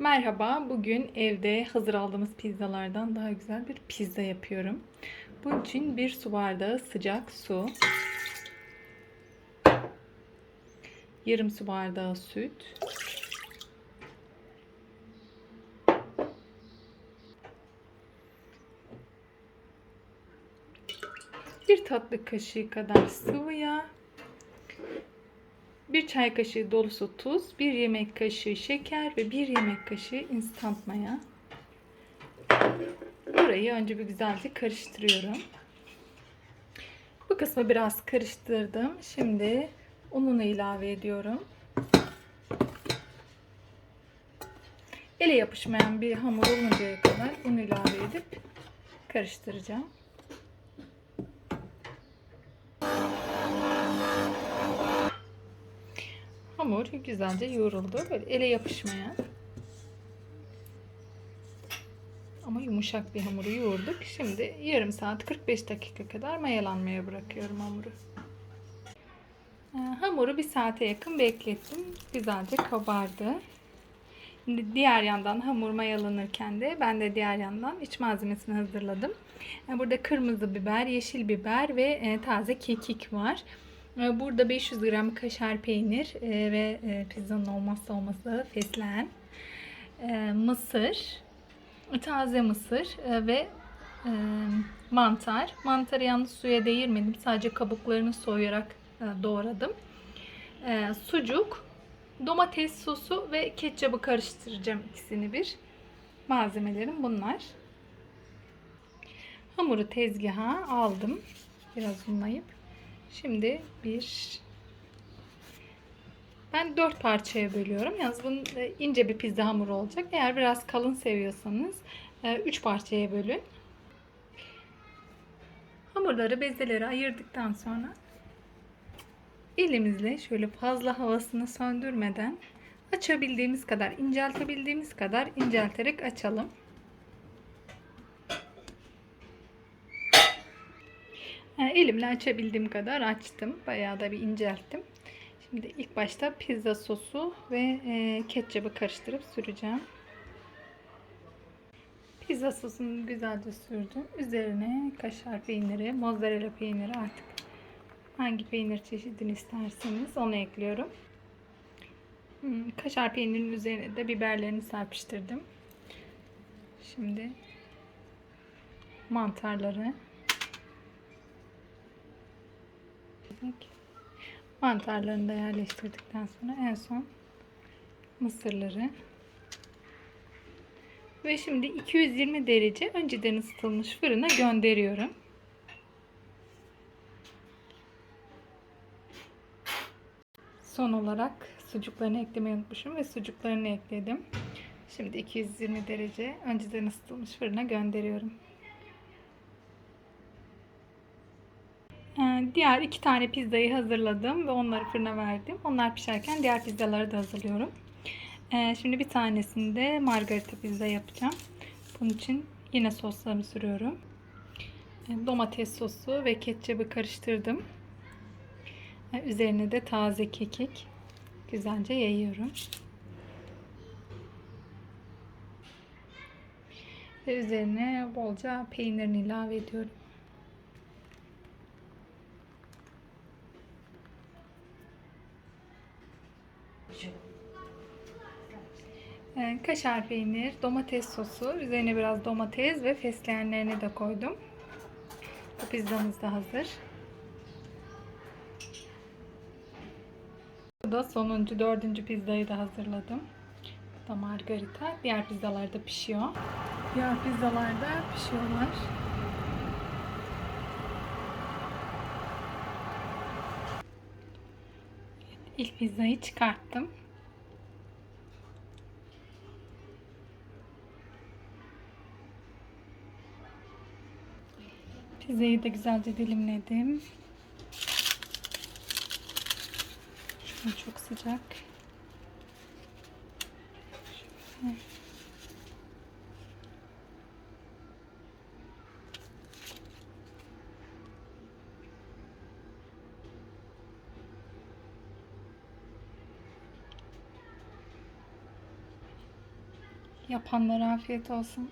Merhaba, bugün evde hazır aldığımız pizzalardan daha güzel bir pizza yapıyorum. Bunun için bir su bardağı sıcak su, yarım su bardağı süt, bir tatlı kaşığı kadar sıvı yağ, bir çay kaşığı dolusu tuz, bir yemek kaşığı şeker ve bir yemek kaşığı instant maya. Burayı önce bir güzelce karıştırıyorum. Bu kısmı biraz karıştırdım. Şimdi ununu ilave ediyorum. Ele yapışmayan bir hamur oluncaya kadar un ilave edip karıştıracağım. Hamur güzelce yoğruldu. Böyle ele yapışmayan ama yumuşak bir hamuru yoğurduk. Şimdi yarım saat 45 dakika kadar mayalanmaya bırakıyorum hamuru. Ee, Hamuru bir saate yakın beklettim. Güzelce kabardı. Şimdi diğer yandan hamur mayalanırken de ben de diğer yandan iç malzemesini hazırladım. Ee, Burada kırmızı biber, yeşil biber ve e, taze kekik var. Ee, Burada 500 gram kaşar peynir e, ve e, pizzanın olmazsa olmazı fesleğen, e, mısır, taze mısır ve mantar. Mantarı yalnız suya değirmedim. Sadece kabuklarını soyarak doğradım. Sucuk, domates sosu ve ketçabı karıştıracağım ikisini bir. Malzemelerim bunlar. Hamuru tezgaha aldım. Biraz unlayıp. Şimdi bir ben dört parçaya bölüyorum. Yalnız bunun ince bir pizza hamuru olacak. Eğer biraz kalın seviyorsanız e, üç parçaya bölün. Hamurları bezeleri ayırdıktan sonra elimizle şöyle fazla havasını söndürmeden açabildiğimiz kadar, inceltebildiğimiz kadar incelterek açalım. Elimle açabildiğim kadar açtım. Bayağı da bir incelttim. Şimdi ilk başta pizza sosu ve e, ketçabı karıştırıp süreceğim. Pizza sosunu güzelce sürdüm. Üzerine kaşar peyniri, mozzarella peyniri artık hangi peynir çeşidini isterseniz onu ekliyorum. Hmm, Kaşar peynirinin üzerine de biberlerini serpiştirdim. Şimdi mantarları Mantarlarını da yerleştirdikten sonra en son mısırları ve şimdi 220 derece önceden ısıtılmış fırına gönderiyorum. Son olarak sucuklarını eklemeyi unutmuşum ve sucuklarını ekledim. Şimdi 220 derece önceden ısıtılmış fırına gönderiyorum. Diğer iki tane pizzayı hazırladım ve onları fırına verdim. Onlar pişerken diğer pizzaları da hazırlıyorum. Ee, Şimdi bir tanesinde margarita pizza yapacağım. Bunun için yine soslarımı sürüyorum. Ee, Domates sosu ve ketçabı karıştırdım. Ee, Üzerine de taze kekik güzelce yayıyorum. Ve üzerine bolca peynirini ilave ediyorum. Kaşar peynir, domates sosu, üzerine biraz domates ve fesleğenlerini de koydum. Bu pizzamız da hazır. Bu da sonuncu, dördüncü pizzayı da hazırladım. Bu da margarita. Diğer pizzalar da pişiyor. Diğer pizzalar da pişiyorlar. İlk pizzayı çıkarttım. Pizzayı da güzelce dilimledim. Şu çok sıcak. Şöyle. Yapanlara afiyet olsun.